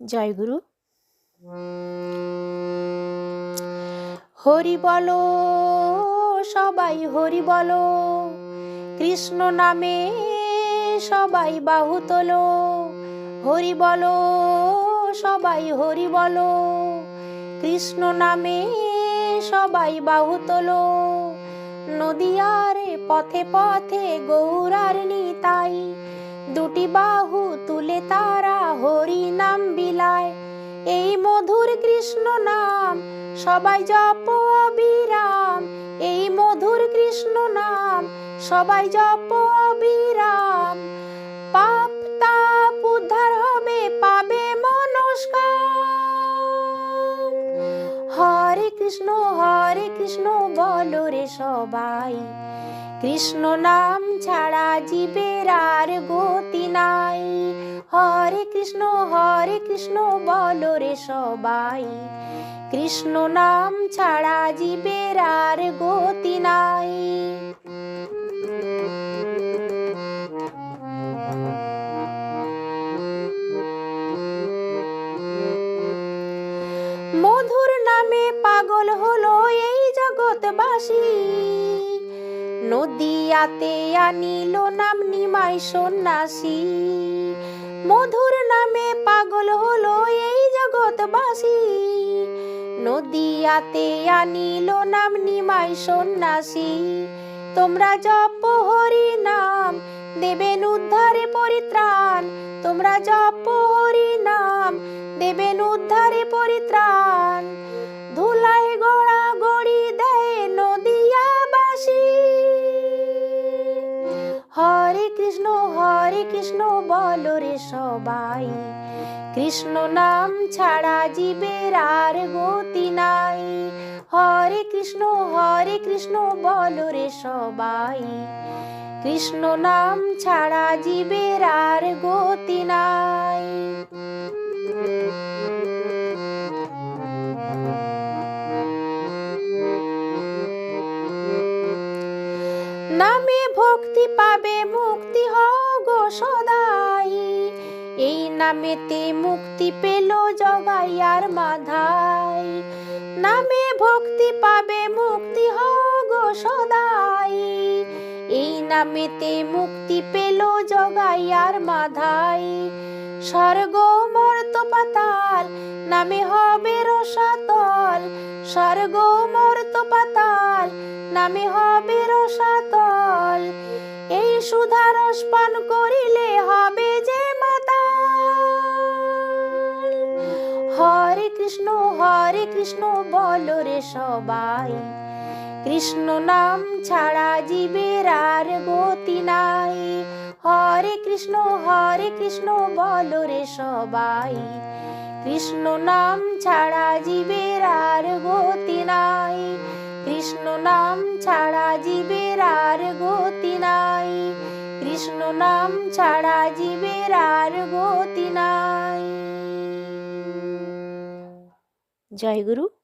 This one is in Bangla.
জয়গুরু। হরি বলো, সবাই হরি বলো, কৃষ্ণ নামে সবাই বাহু তোলো। হরি বলো, সবাই হরি বলো, কৃষ্ণ নামে সবাই বাহু তোলো। নদিয়ারে পথে পথে গৌরার নিতাই, দুটি বাহু তুলে তারা হরি নাম বিলায়। এই মধুর কৃষ্ণ নাম, সবাই জপ অবিরাম। এই মধুর কৃষ্ণ নাম, সবাই জপ অবিরাম। পাপ তাপ উদ্ধার হবে, পাবে মনস্কার। বলো রে সবাই। কৃষ্ণ নাম ছাড়া জীবের আর গতি নাই। হরে কৃষ্ণ হরে কৃষ্ণ বলো রে সবাই। কৃষ্ণ নাম ছাড়া জীবের আর গতি নাই। মধুর নামে পাগল হলো এই নদিয়াতে আনিল নাম নিমাই সন্ন্যাসী। মধুর নামে পাগল হলো এই জগৎবাসী। নদিয়াতে আনিল নাম নিমাই সন্ন্যাসী। তোমরা জপ হরি নাম, দেবেন উদ্ধারে পরিত্রাণ। তোমরা জপ হরি নাম, দেবেন উদ্ধারে কৃষ্ণ হরে কৃষ্ণ বল রে সবাই। কৃষ্ণ নাম ছাড়া জীবের আর গতি নাই। হরে কৃষ্ণ হরে কৃষ্ণ বল রে সবাই। কৃষ্ণ নাম ছাড়া জীবের আর গতি নাই। নামে ভক্তি পাবে, মুক্তি গো সদাই। এই নামেতে মুক্তি পেল জগাইয়ার মাধাই নামে ভক্তি পাবে, মুক্তি গো সদাই। এই নামেতে মুক্তি পেল জগাইয়ার মাধাই স্বর্গ মর্ত পাতাল নামে হবে রসাতল। স্বর্গ মর্ত পাতাল, নামে হবে রসাতল। এই সুধারস পান করিলে হবে যে হরে কৃষ্ণ হরে কৃষ্ণ, বলো রে সবাই। কৃষ্ণ নাম ছাড়া জীবের আর গতি নাই। হরে কৃষ্ণ হরে কৃষ্ণ, বলো রে সবাই। কৃষ্ণ নাম ছাড়া জীবের আর গতি নাই। কৃষ্ণ নাম ছাড়া জীবের আর গতি নাই। কৃষ্ণ নাম ছাড়া জীবের আর গতি নাই। জয় গুরু।